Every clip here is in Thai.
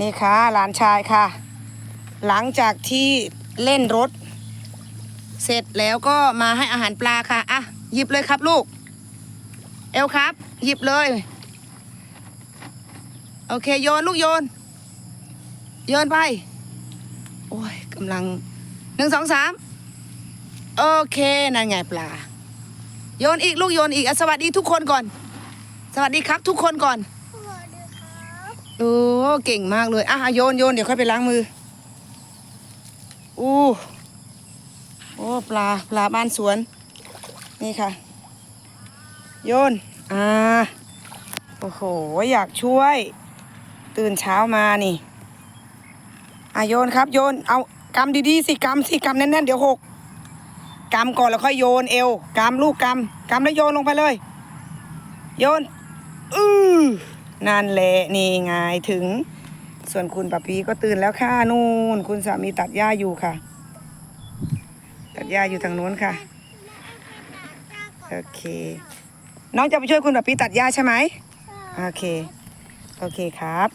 นี่ค่ะ หลานชายค่ะ หลังจากที่เล่นรถ เสร็จแล้วก็มาให้อาหารปลาค่ะ อะ หยิบเลยครับลูก เอลครับ หยิบเลย โอเค โยนลูกโยน โยนไป โอ้ยกำลังหนึ่งสองสามโอเคนั่นไงปลา โยนอีกลูกโยนอีกอสวัสดีทุกคนก่อน สวัสดีครับทุกคนก่อน โอ้เก่งมากเลยอะโยนโยนเดี๋ยวค่อยไปล้างมืออู้โอ้ปลาปลาบ้านสวน นี่ค่ะ โยนอ่าโอ้โห อยากช่วย ตื่นเช้ามานี่อะโยนครับ โยนเอากำดีๆสิกำสิกำแน่นๆ เดี๋ยวหกกำก่อนแล้วค่อยโยนเอวกำลูกกำกำแล้วโยนลงไปเลย โยน อือ นั่นแหละนี่ไงถึง ส่วนคุณปะปีก็ตื่นแล้วค่ะนู่น คุณสามีตัดหญ้าอยู่ค่ะ ตัดหญ้าอยู่ทางโน้นค่ะ โอเค น้องจะไปช่วยคุณปะปีตัดหญ้าใช่ไหมโอเค โอเคครับ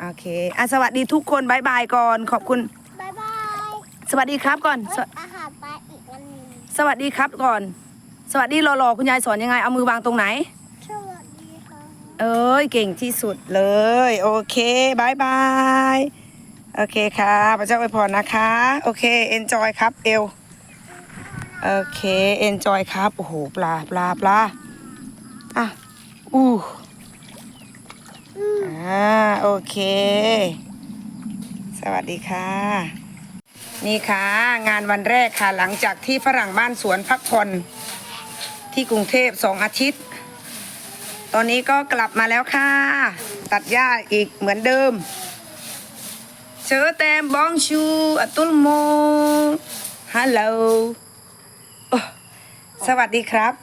โอเคอะสวัสดีทุกคนบายบายก่อนขอบคุณบ๊ายบายสวัสดีครับก่อนสวอาหารปลาอีกอันหนึงสวัสดีครับก่อน สวัสดีรอๆคุณยายสอนยังไง เอามือวางตรงไหนสวัสดีค่ะ เอ้ยเก่งที่สุดเลย โอเคบายบายโอเคค่ะพระเจ้าอวยพรนะคะ โอเคเอนจอยครับเอลโอเคเอนจอยครับ โอ้โห ปลาปลาปลาอะอู้อ่าโอเค สวัสดีค่ะ นี่ค่ะ งานวันแรกค่ะหลังจากที่ฝรั่งบ้านสวนพักผ่อนที่กรุงเทพสองอาทิตย์ ตอนนี้ก็กลับมาแล้วค่ะ ตัดหญ้าอีกเหมือนเดิม เชอแตมบองชูอัตุลโมฮัลโหลโอ้สวัสดีครับ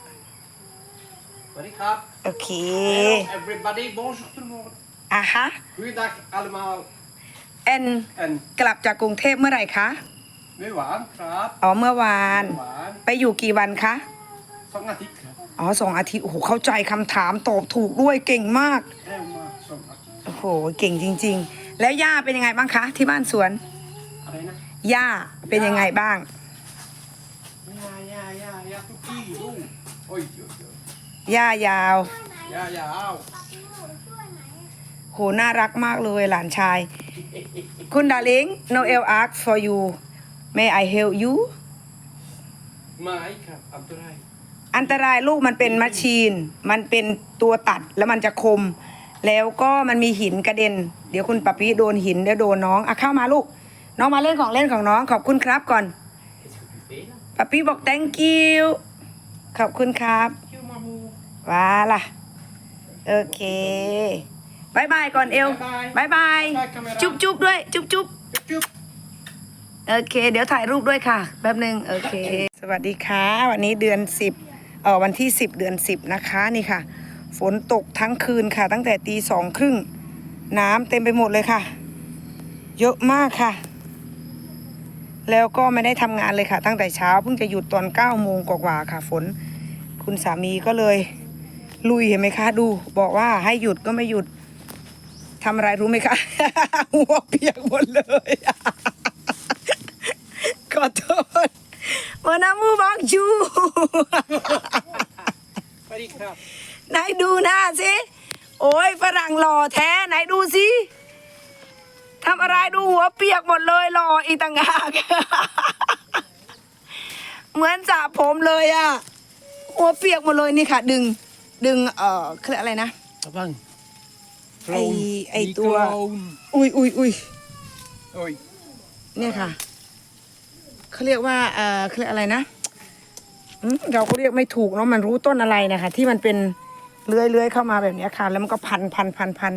Wat ik ga. โอเค Hello everybody, bonjour tout le monde. อะฮะ Goeiedag allemaal. แอน En กลับจากกรุงเทพเมื่อไหร่คะ nu waan, graad, อ๋อ เมื่อวาน waan, ไปอยู่กี่วันคะ zo'n artikel. อ๋ อสองอาทิตย์โอ้โหเข้าใจคำถามตอบถูกด้วยเก่งมาก Helemaal zo'n artikel. โอ้โหเก่งจริง ๆ แล้วย่าเป็นยังไงบ้างคะ ที่บ้านสวน Alleen hè? ย่าเป็นยังไงบ้าง Ja, ja, ja, ja, toekie. Oeh. Oei, oei, oei. ย่ายาว Ja, ja, auw. โหน่ารักมากเลยหลานชาย คุณดาริง Noel ask for you May I help you Maar ik heb Abdurrahim. อั นตรายลูกมันเป็นมัชชีน มันเป็นตัวตัดแล้วมันจะคม แล้วก็มันมีหินกระเด็น เดี๋ยวคุณปะปีโดนหินเดี๋ยวโดนน้องอะเข้ามาลูก น้องมาเล่นของเล่นของน้อง ขอบคุณครับก่อน Is het vervelend? ปะปีบอก thank you ขอบคุณครับ Tjoe, mamoe. ว้าล่ะ โอเคบายบายก่อนเอลบายบาย จุ๊บจุ๊บด้วย จุ๊บจุ๊บ Tjoep, tjoep. โอเค เดี๋ยวถ่ายรูปด้วยค่ะ แป๊บหนึ่งโอเค สวัสดีค่ะ วันนี้เดือนสิบ เออวันที่สิบเดือนสิบนะคะนี่ค่ะ ฝนตกทั้งคืนค่ะ ตั้งแต่ตีสองครึ่งน้ำเต็มไปหมดเลยค่ะ เยอะมากค่ะ แล้วก็ไม่ได้ทำงานเลยค่ะ ตั้งแต่เช้าเพิ่งจะหยุดตอนเก้าโมงกว่าๆค่ะ ฝน คุณสามีก็เลย ลุยเห็นไหมคะ ดู บอกว่าให้หยุดก็ไม่หยุดทำอะไรรู้ไหมคะ หัวเปียกหมดเลย ขอโทษ วันน้ำมูบังชู Wat ik ga. ไหนดูหน้าสิโอ้ยฝรั่งหล่อแท้ไหนดูสิทำอะไรดูหัวเปียกหมดเลยหล่ออีกต่างหากเหมือนสระผมเลยอะหัวเปียกหมดเลยนี่ค่ะ ดึง ดึงเอ่อคืออะไรนะ Bang. Ei, ei, tuo- Clown. อุ้ยอุ้ยอุ้ย Oei. เนี่ยค่ะ เขาเรียกว่าเอ่อคืออะไรนะเราก็เรียกไม่ถูกเนาะมันรู้ต้นอะไรนะคะ ที่มันเป็นเลื้อยเลื้อยเข้ามาแบบนี้ค่ะ แล้วมันก็พันพันพันพัน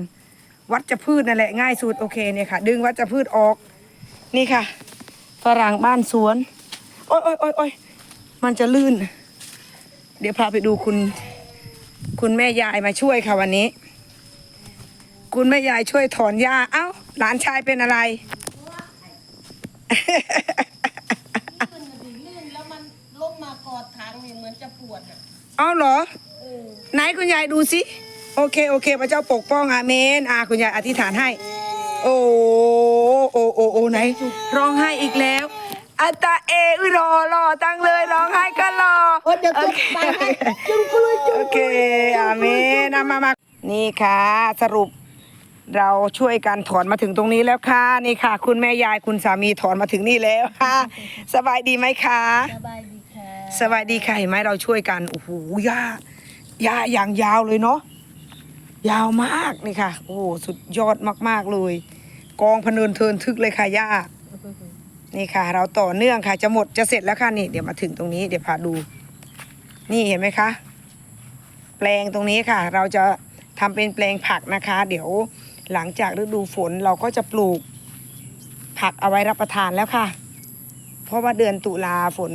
วัชพืชนั่นแหละง่ายสุดโอเคเนี่ยค่ะ ดึงวัชพืชออก นี่ค่ะฝรั่งบ้านสวน โอ้ยโอ้ยโอ้ยโอ้ยมันจะลื่น เดี๋ยวพาไปดูคุณ คุณแม่ยายมาช่วยค่ะวันนี้ คุณแม่ยายช่วยถอนหญ้าเอ้า หลานชายเป็นอะไร มันดิลื่นแล้วมันล้มมาก อดทางนี่เหมือนจะปวดอะเอาเหรอ เออไหนคุณยายดูสิ โอเคโอเค พระเจ้าปกป้องอาเมนอ่าคุณยายอธิษฐานให้ โอ้โอ้โอ้โอ้ไหน ร้องไห้อีกแล้วอัตตาเออรอรอตั้งเลยร้องไห้ก็รอ โอ้เดี๋ยวจุดไปให้จุดกลุยจุดโอเคอาเมนเอามามานี่ค่ะ สรุปเราช่วยกันถอนมาถึงตรงนี้แล้วค่ะ นี่ค่ะ คุณแม่ยายคุณสามีถอนมาถึงนี่แล้วค่ะ สบายดีไหมคะ สบายดี ค่ะสดีค่ะเห็นไหมเราช่วยกันโอ้โหหญ้าหญ้าอย่างยาวเลยเนาะยาวมากนี่ค่ะ โอ้โหสุดยอดมากๆเลย กองพเนินเทินทึกเลยค่ะหญ้านี่ค่ะ เราต่อเนื่องค่ะ จะหมดจะเสร็จแล้วค่ะนี่ เดี๋ยวมาถึงตรงนี้เดี๋ยวพาดู นี่เห็นไหมคะ แปลงตรงนี้ค่ะ เราจะทำเป็นแปลงผักนะคะ เดี๋ยวหลังจากฤดูฝนเราก็จะปลูกผักเอาไว้รับประทานแล้วค่ะ ราะว่าเดือนตุลาฝน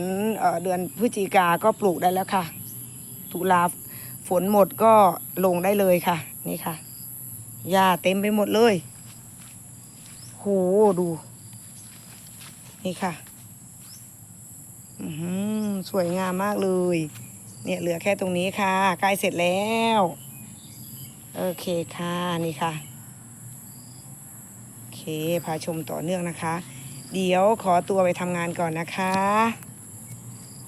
เดือนพฤศจิกาก็ปลูกได้แล้วค่ะ ตุลาฝนหมดก็ลงได้เลยค่ะ นี่ค่ะหญ้าเต็มไปหมดเลยโหดู นี่ค่ะอือหือสวยงามมากเลย เนี่ยเหลือแค่ตรงนี้ค่ะ ใกล้เสร็จแล้ว โอเคค่ะ นี่ค่ะ โอเค พาชมต่อเนื่องนะคะ เดี๋ยวขอตัวไปทำงานก่อนนะคะ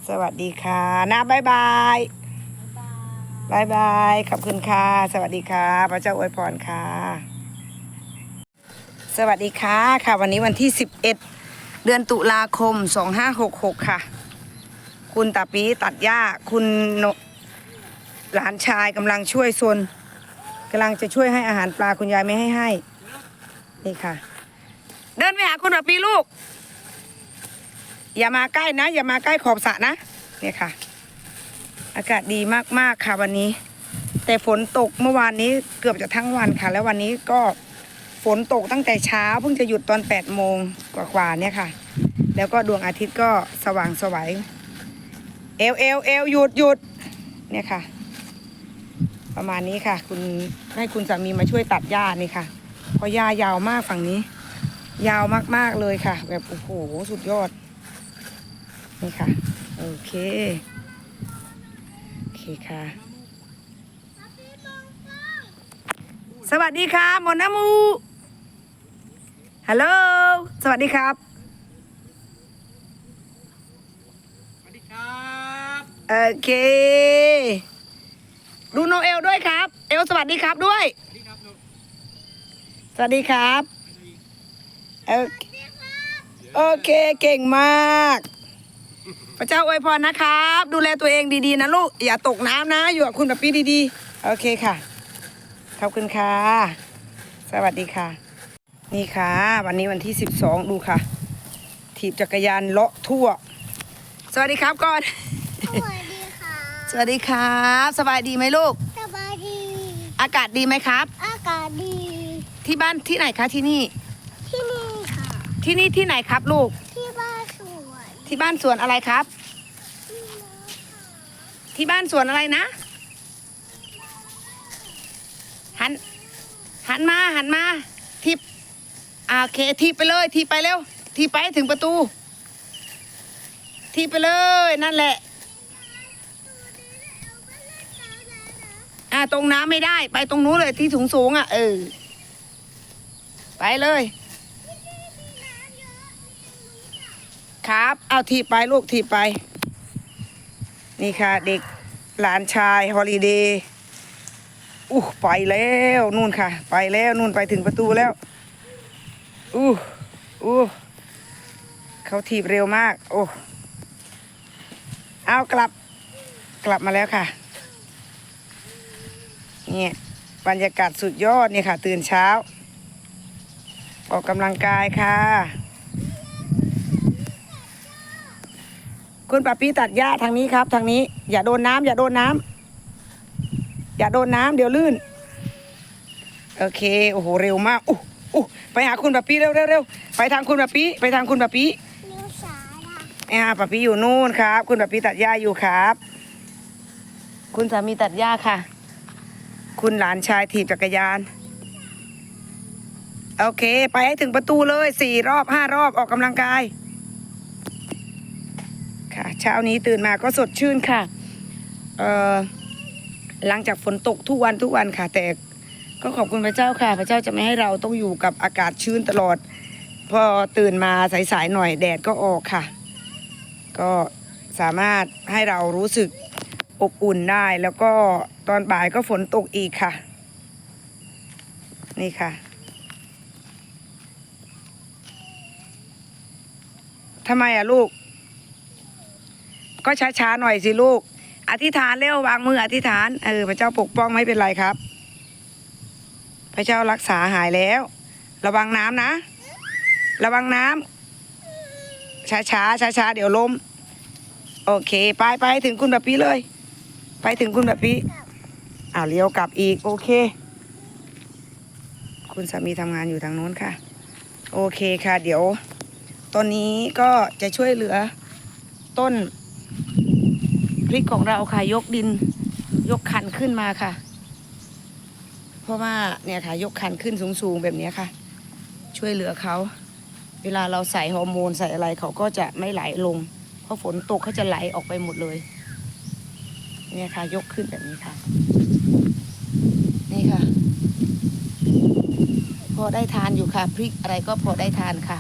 สวัสดีค่ะนะบายบายบายบายขอบคุณค่ะ สวัสดีค่ะ พระเจ้าอวยพรค่ะ สวัสดีค่ะค่ะ วันนี้วันที่ 11 เดือนตุลาคม 2566 ค่ะ คุณตาปีตัดหญ้าคุณนหลานชายกำลังช่วยซนกำลังจะช่วยให้อาหารปลาคุณยายไม่ให้ให้ นี่ค่ะ เดินไปหาคุณตาปีลูก อย่ามาใกล้นะ อย่ามาใกล้ขอบสระนะเนี่ยค่ะ อากาศดีมากๆค่ะวันนี้ แต่ฝนตกเมื่อวานนี้เกือบจะทั้งวันค่ะ แล้ววันนี้ก็ฝนตกตั้งแต่เช้าเพิ่งจะหยุดตอน8ปดโมงกว่าๆเนี่ยค่ะ แล้วก็ดวงอาทิตย์ก็สว่างสวัยเอวเอวเอวหยุดหยุดเนี่ยค่ะ ประมาณนี้ค่ะ คุณให้คุณสามีมาช่วยตัดหญ้านี่ค่ะเพราะหญ้ายาวมากฝั่งนี้ ยาวมากๆเลยค่ะ แบบโอ้โหสุดยอด นี่ค่ะ โอเค โอเคค่ะ สวัสดีค่ะหมอนามูฮัลโหลสวัสดีครับ สวัสดีครับโอเค ดูโนเอลด้วยครับ เอลสวัสดีครับด้วย สวัสดีครับลูกสวัสดีครับ โอเคโอเคเก่งมาก พระเจ้าอวยพรนะครับ ดูแลตัวเองดีๆนะลูก อย่าตกน้ำนะ อยู่กับคุณแบบปี้ดีๆ โอเคค่ะ ขอบคุณค่ะ สวัสดีค่ะ นี่ค่ะ วันนี้วันที่ 12 ดูค่ะ ถีบจักรยานเลาะทั่ว สวัสดีครับก่อน สวัสดีค่ะ สวัสดีครับ สบายดีไหมลูก สบายดี อากาศดีไหมครับ อากาศดี ที่บ้านที่ไหนคะที่นี่ที่นี่ค่ะ ที่นี่ที่ไหนครับลูก ที่บ้านสวนที่บ้านสวนอะไรครับ ที่น้องที่บ้านสวนอะไรนะ หัน หันมาหันมาทิปอ่าโอเคทีบไปเลยทีบไปเร็วทีบไปให้ถึงประตู ทีบไปเลยนั่นแหละ อ่าตรงน้ำไม่ได้ ไปตรงนู้นเลยที่สูงสูงๆอะเออไปเลย ครับ เอาทีไปลูกทีไป นี่ค่ะ เด็กหลานชายฮอลิเดย์อู้ไปแล้วนู่นค่ะ ไปแล้วนู่นไปถึงประตูแล้วอู้อู้เขาถีบเร็วมาก โอ้เอากลับกลับมาแล้วค่ะเนี่ยบรรยากาศสุดยอดเนี่ยค่ะ ตื่นเช้า ออกกำลังกายค่ะ คุณป้าปี้ตัดหญ้าทางนี้ครับ ทางนี้ อย่าโดนน้ำอย่าโดนน้ำอย่าโดนน้ำเดี๋ยวลื่น โอเคโอ้โหเร็วมากอู้อู้ไปหาคุณป้าปี้เร็วเร็วเร็วไปทางคุณป้าปี้ไปทางคุณป้าปี้นิ้วสายอะอ่าป้าปี้อยู่นู่นครับ คุณป้าปี้ตัดหญ้าอยู่ครับ คุณสามีตัดหญ้าค่ะ คุณหลานชายถีบจักรยานโอเค ไปให้ถึงประตูเลยสี่รอบห้ารอบออกกำลังกาย ค่ะ เช้านี้ตื่นมาก็สดชื่นค่ะเอ่อหลังจากฝนตกทุกวันทุกวันค่ะ แต่ก็ขอบคุณพระเจ้าค่ะ พระเจ้าจะไม่ให้เราต้องอยู่กับอากาศชื้นตลอด พอตื่นมาสายๆหน่อยแดดก็ออกค่ะ ก็สามารถให้เรารู้สึกอบอุ่นได้ แล้วก็ตอนบ่ายก็ฝนตกอีกค่ะ นี่ค่ะทำไมอะลูก ก็ช้าๆหน่อยสิลูก อธิษฐานเร็ววางมืออธิษฐาน เออ พระเจ้าปกป้องไม่เป็นไรครับ พระเจ้ารักษาหายแล้ว ระวังน้ำนะ ระวังน้ำช้าช้าช้าช้าๆเดี๋ยวล้ม โอเค ไปไปถึงคุณแบบพี่เลย ไปถึงคุณแบบพี่อ่าเลี้ยวกลับอีก โอเค คุณสามีทำงานอยู่ทางโน้นค่ะ โอเคค่ะ เดี๋ยวตอนนี้ก็จะช่วยเหลือต้น พริกของเราค่ะยกดินยกคันขึ้นมาค่ะ เพราะว่าเนี่ยค่ะยกคันขึ้นสูงๆแบบนี้ค่ะ ช่วยเหลือเขา เวลาเราใส่ฮอร์โมนใส่อะไรเขาก็จะไม่ไหลลง เพราะฝนตกเขาจะไหลออกไปหมดเลย เนี่ยค่ะยกขึ้นแบบนี้ค่ะ นี่ค่ะ พอได้ทานอยู่ค่ะพริกอะไรก็พอได้ทานค่ะ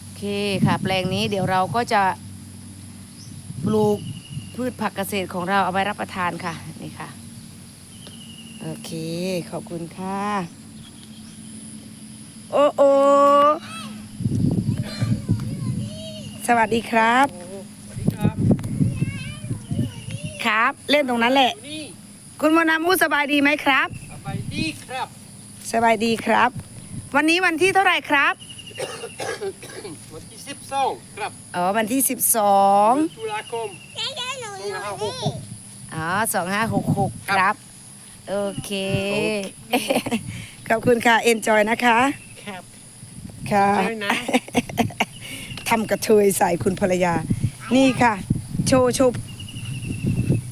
โอเคค่ะ แปลงนี้เดี๋ยวเราก็จะปลูก พืชผักเกษตรของเราเอาไว้รับประทานค่ะ นี่ค่ะ โอเค ขอบคุณค่ะ โอ้โอสวัสดีครับโอ้สวัสดีครับ ครับ เล่นตรงนั้นแหละ นี่คุณมนามูสบายดีไหมครับ สบายดีครับ สบายดีครับ วันนี้วันที่เท่าไหร่ครับ วันที่สิบสองครับ อ๋อ วันที่12ตุลาคม ยายยายหนูสอองยู่ห้าหกหนี่กอ๋อสองห้าหกหกครับครับโอเค ขอบคุณค่ะ เอนจอยนะคะ ครับค่ะเลยนะ ทำกระเทยใส่คุณภรรยา นี่ค่ะ โชว์โชว์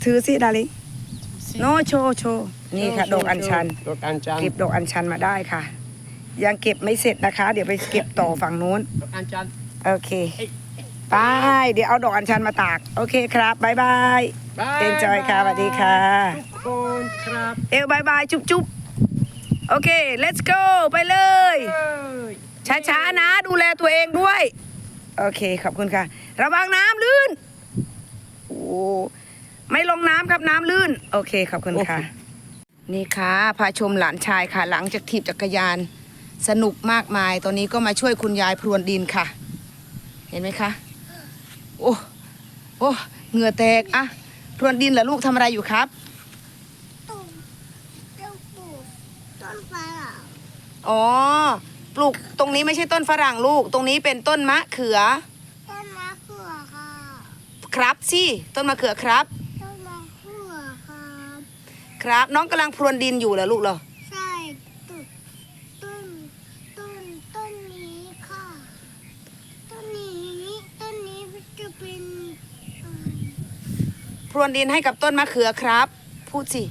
ถือสิดาลิโนโชว์โชว์นี่ค่ะ ดอกอัญชัน ดอกอัญชันเก็บดอกอัญชันมาได้ค่ะ ยังเก็บไม่เสร็จนะคะ เดี๋ยวไปเก็บต่อฝั่งนู้น ดอกอัญชันโอเค ไป เดี๋ยวเอาดอกอัญชันมาตาก โอเคครับบายบายบายเอนจอยค่ะสวัสดีค่ะทุกคนครับเอวบายบายจุ๊บจุ๊บโอเค let's go ไปเลยเอ้ยช้าๆนะดูแลตัวเองด้วย โอเคขอบคุณค่ะ ระวังน้ำลื่นโอ้ไม่ลงน้ำครับน้ำลื่น โอเคขอบคุณค่ะ นี่ค่ะพาชมหลานชายค่ะ หลังจากถีบจักรยาน สนุกมากมาย ตอนนี้ก็มาช่วยคุณยายพรวนดินค่ะ เห็นไหมคะ โอ้โอ้เหงื่อแตกอะพรวนดินเหรอลูกทำอะไรอยู่ครับตุ่มเจ้าปลูกต้นฝรั่งอ๋อปลูกตรงนี้ไม่ใช่ต้นฝรั่งลูก ตรงนี้เป็นต้นมะเขือ ต้นมะเขือค่ะ ครับสิต้นมะเขือครับ ต้นมะเขือครับ ครับน้องกำลังพรวนดินอยู่เหรอลูกเหรอ ใช่ต้นต้นต้นต้นนี้ค่ะ ต้นนี้ต้นนี้จะเป็นเอ่อ พรวนดินให้กับต้นมะเขือครับ พูดสิ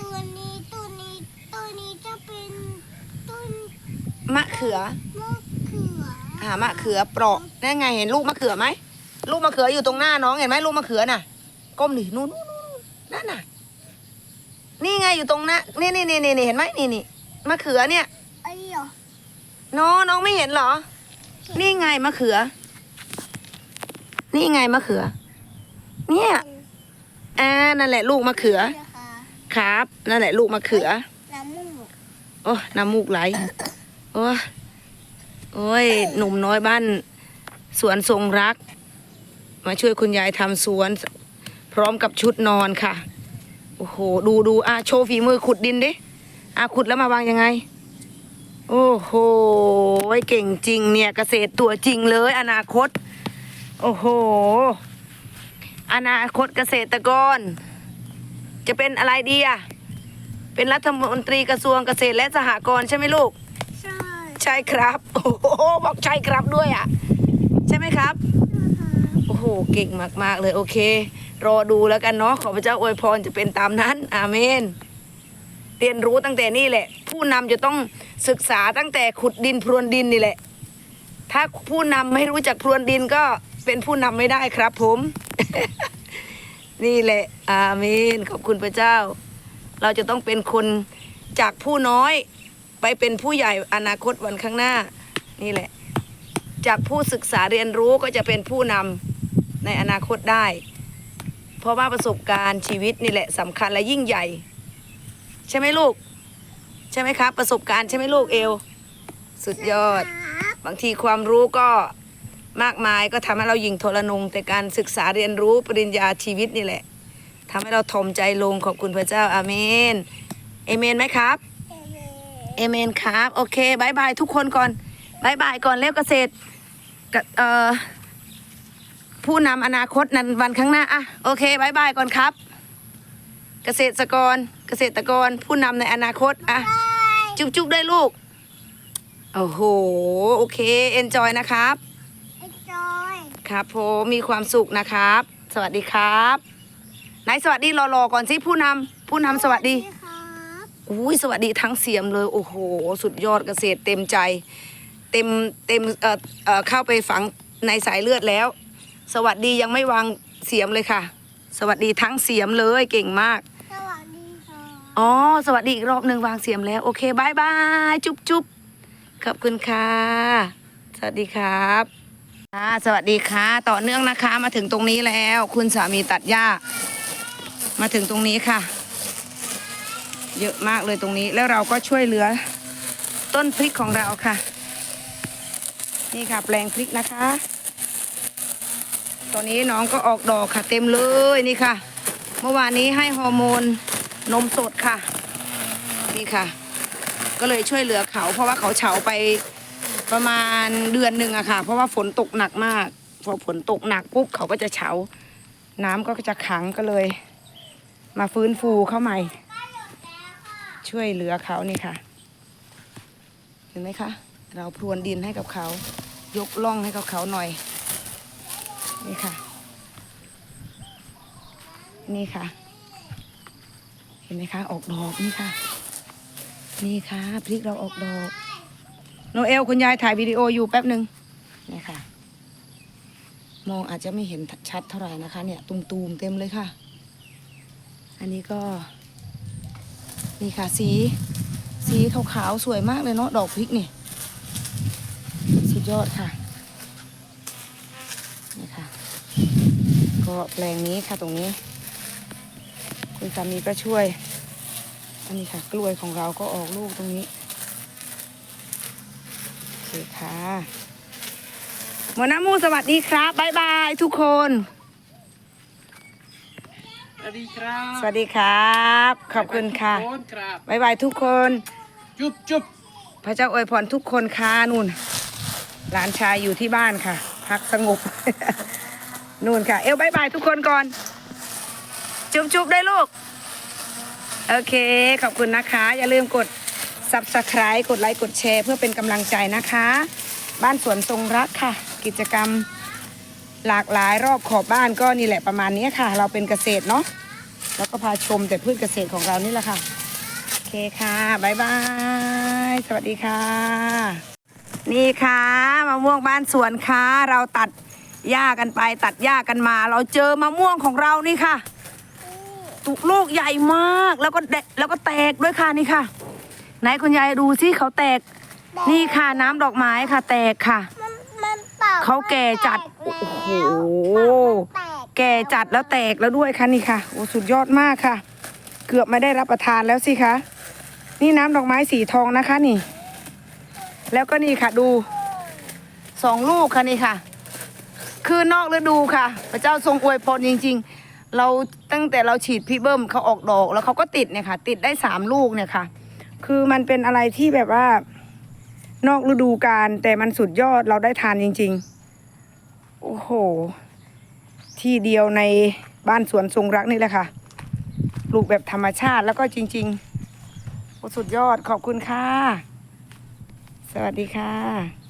ตัวนี้ตัวนี้ตัวนี้จะเป็นต้นมะเขือมะเขืออ่ามะเขือเปราะนั่นไงเห็นลูกมะเขือไหมลูกมะเขืออยู่ตรงหน้าน้องเห็นไหมลูกมะเขือน่ะ ก้มดินู่นนู่นนู่นนั่นน่ะ นี่ไงอยู่ตรงหน้านี่นี่นี่นี่เห็นไหมนี่นี่มะเขือเนี่ยไอ้เหรอน้องน้องไม่เห็นเหรอ นี่ไงมะเขือ นี่ไงมะเขือ เนี่ย อ่านั่นแหละลูกมะเขือนะคะครับ นั่นแหละลูกมะเขือ น้ำมูกโอ้น้ำมูกไหล โอ้ยโอ้ยหนุ่มน้อยบ้าน สวนทรงรัก มาช่วยคุณยายทำสวน พร้อมกับชุดนอนค่ะ โอ้โห ดูดูอะโชว์ฝีมือขุดดินดิอะขุดแล้วมาวางยังไง โอ้โห เก่งจริงเนี่ยเกษตรตัวจริงเลย อนาคต โอ้โห อนาคตเกษตรกร จะเป็นอะไรดีอะเป็นรัฐมนตรีกระทรวงเกษตรและสหกรณ์ใช่ไหมลูก ใช่ใช่ครับ โอ้โหบอกใช่ครับด้วยอะใช่ไหมครับนะคะโอ้โหเก่งมากๆเลยโอเค รอดูแล้วกันเนาะขอพระเจ้าอวยพรจะเป็นตามนั้นอาเมน เรียนรู้ตั้งแต่นี่แหละ ผู้นำจะต้องศึกษาตั้งแต่ขุดดินพรวนดินนี่แหละ ถ้าผู้นำไม่รู้จักพรวนดินก็ เป็นผู้นำไม่ได้ครับผม นี่แหละ อาเมน ขอบคุณพระเจ้า เราจะต้องเป็นคนจากผู้น้อย ไปเป็นผู้ใหญ่อนาคตวันข้างหน้า นี่แหละ จากผู้ศึกษาเรียนรู้ก็จะเป็นผู้นำในอนาคตได้ เพราะว่าประสบการณ์ชีวิตนี่แหละสำคัญและยิ่งใหญ่ ใช่ไหมลูก ใช่ไหมครับ ประสบการณ์ใช่ไหมลูกเอวสุดยอด บางทีความรู้ก็ มากมายก็ทำให้เรายิงโทรนงแต่การศึกษาเรียนรู้ปริญญาชีวิตนี่แหละทำให้เราทอมใจลงขอบคุณพระเจ้าอาเมนเอเมนไหมครับเอเมนครับโอเคบายบายทุกคนก่อนบายบายก่อนเร็วเกษตรกะเอ่อผู้นำอนาคตนั้นวันข้างหน้าอะโอเคบายบายก่อนครับ เกษตรกรเกษตรกรผู้นำในอนาคตอะจุ๊บจุ๊บได้ลูกโอ้โหโอเคเอนจอยนะครับไอ้จอย ครับผมมีความสุขนะครับ สวัสดีครับไหนสวัสดีรอๆก่อนสิผู้นำผู้นำสวัสดี ครับอุ้ยสวัสดีทั้งเสียมเลยโอ้โห สุดยอดเกษตรเต็มใจ เต็มเต็มเอ่อเอ่อเข้าไปฝังในสายเลือดแล้ว สวัสดียังไม่วางเสียมเลยค่ะ สวัสดีทั้งเสียมเลยเก่งมาก สวัสดีครับอ๋อ สวัสดีอีกรอบหนึ่งวางเสียมแล้ว โอเคบายบายจุ๊บจุ๊บขอบคุณค่ะ สวัสดีครับ ค่ะสวัสดีค่ะ ต่อเนื่องนะคะ มาถึงตรงนี้แล้ว คุณสามีตัดหญ้า มาถึงตรงนี้ค่ะ เยอะมากเลยตรงนี้แล้วเราก็ช่วยเหลือ ต้นพริกของเราค่ะ นี่ค่ะ แปลงพริกนะคะ ตอนนี้น้องก็ออกดอกค่ะ เต็มเลยนี่ค่ะ เมื่อวานนี้ให้ฮอร์โมนนมสดค่ะ นี่ค่ะ ก็เลยช่วยเหลือเขา เพราะว่าเขาเฉาไป ประมาณเดือนหนึ่งอะค่ะ เพราะว่าฝนตกหนักมากพอฝนตกหนักปุ๊บเขาก็จะเฉา น้ำก็จะขังก็เลย มาฟื้นฟูเข้าใหม่ ช่วยเหลือเขานี่ค่ะ เห็นไหมคะ เราพรวนดินให้กับเขา ยกล่องให้กับเขาหน่อย นี่ค่ะ นี่ค่ะ เห็นไหมคะ ออกดอกนี่ค่ะ นี่ค่ะพริกเราออกดอก โนเอลคุณยายถ่ายวิดีโออยู่แป๊บหนึ่งนี่ค่ะ มองอาจจะไม่เห็นชัดเท่าไหร่นะคะ เนี่ยตุมๆเต็มเลยค่ะ อันนี้ก็นี่ค่ะสี สีขาวๆสวยมากเลยเนาะดอกพริกนี่ สุดยอดค่ะนี่ค่ะ ก็แปลงนี้ค่ะตรงนี้ คุณสามีก็ช่วย อันนี้ค่ะ กล้วยของเราก็ออกลูกตรงนี้ เคค่ะหมอน้ำมูสวัสดีครับบ๊ายบายทุกคน สวัสดีครับสวัสดีครับ ขอบคุณค่ะทุกคนครับบ๊ายบายทุกคน จุ๊บจุ๊บพระเจ้าอวยพรทุกคนค่ะนู่น หลานชายอยู่ที่บ้านค่ะ พักสงบ นู่นค่ะ เอวบายบายทุกคนก่อน จุ๊บจุ๊บได้ลูก โอเค ขอบคุณนะคะ อย่าลืมกด subscribe กดไลค์กดแชร์ เพื่อเป็นกำลังใจนะคะ บ้านสวนทรงรักค่ะ กิจกรรมหลากหลายรอบขอบบ้านก็นี่แหละประมาณนี้ค่ะ เราเป็นเกษตรเนาะแล้วก็พาชมแต่พืชเกษตรของเรานี่แหละค่ะ โอเคค่ะบายบาย สวัสดีค่ะ นี่ค่ะมะม่วงบ้านสวนค่ะ เราตัดหญ้ากันไปตัดหญ้ากันมา เราเจอมะม่วงของเรานี่ค่ะตุกลูกใหญ่มากแล้วก็แดะแล้วก็แตกด้วยค่ะนี่ค่ะ ไหนคุณยายดูสิเขาแตก นี่ค่ะน้ำดอกไม้ค่ะ แตกค่ะ มันมันเปล่าเขาแก่จัดมันโอ้โหแตกแก่จัดแล้วแตกแล้วด้วยค่ะนี่ค่ะโอ้สุดยอดมากค่ะ เกือบไม่ได้รับประทานแล้วสิคะนี่น้ำดอกไม้สีทองนะคะนี่ แล้วก็นี่ค่ะดูสองลูกค่ะนี่ค่ะ คือนอกฤดูค่ะ พระเจ้าทรงอวยพรจริง ๆ เราตั้งแต่เราฉีดพี่เบิ้มเขาออกดอกแล้วเขาก็ติดเนี่ยค่ะ ติดได้สามลูกเนี่ยค่ะ คือมันเป็นอะไรที่แบบว่านอกฤดูกาลแต่มันสุดยอดเราได้ทานจริง ๆ โอ้โห ที่เดียวในบ้านสวนทรงรักนี่แหละค่ะปลูกแบบธรรมชาติแล้วก็จริงๆสุดยอดขอบคุณค่ะ สวัสดีค่ะ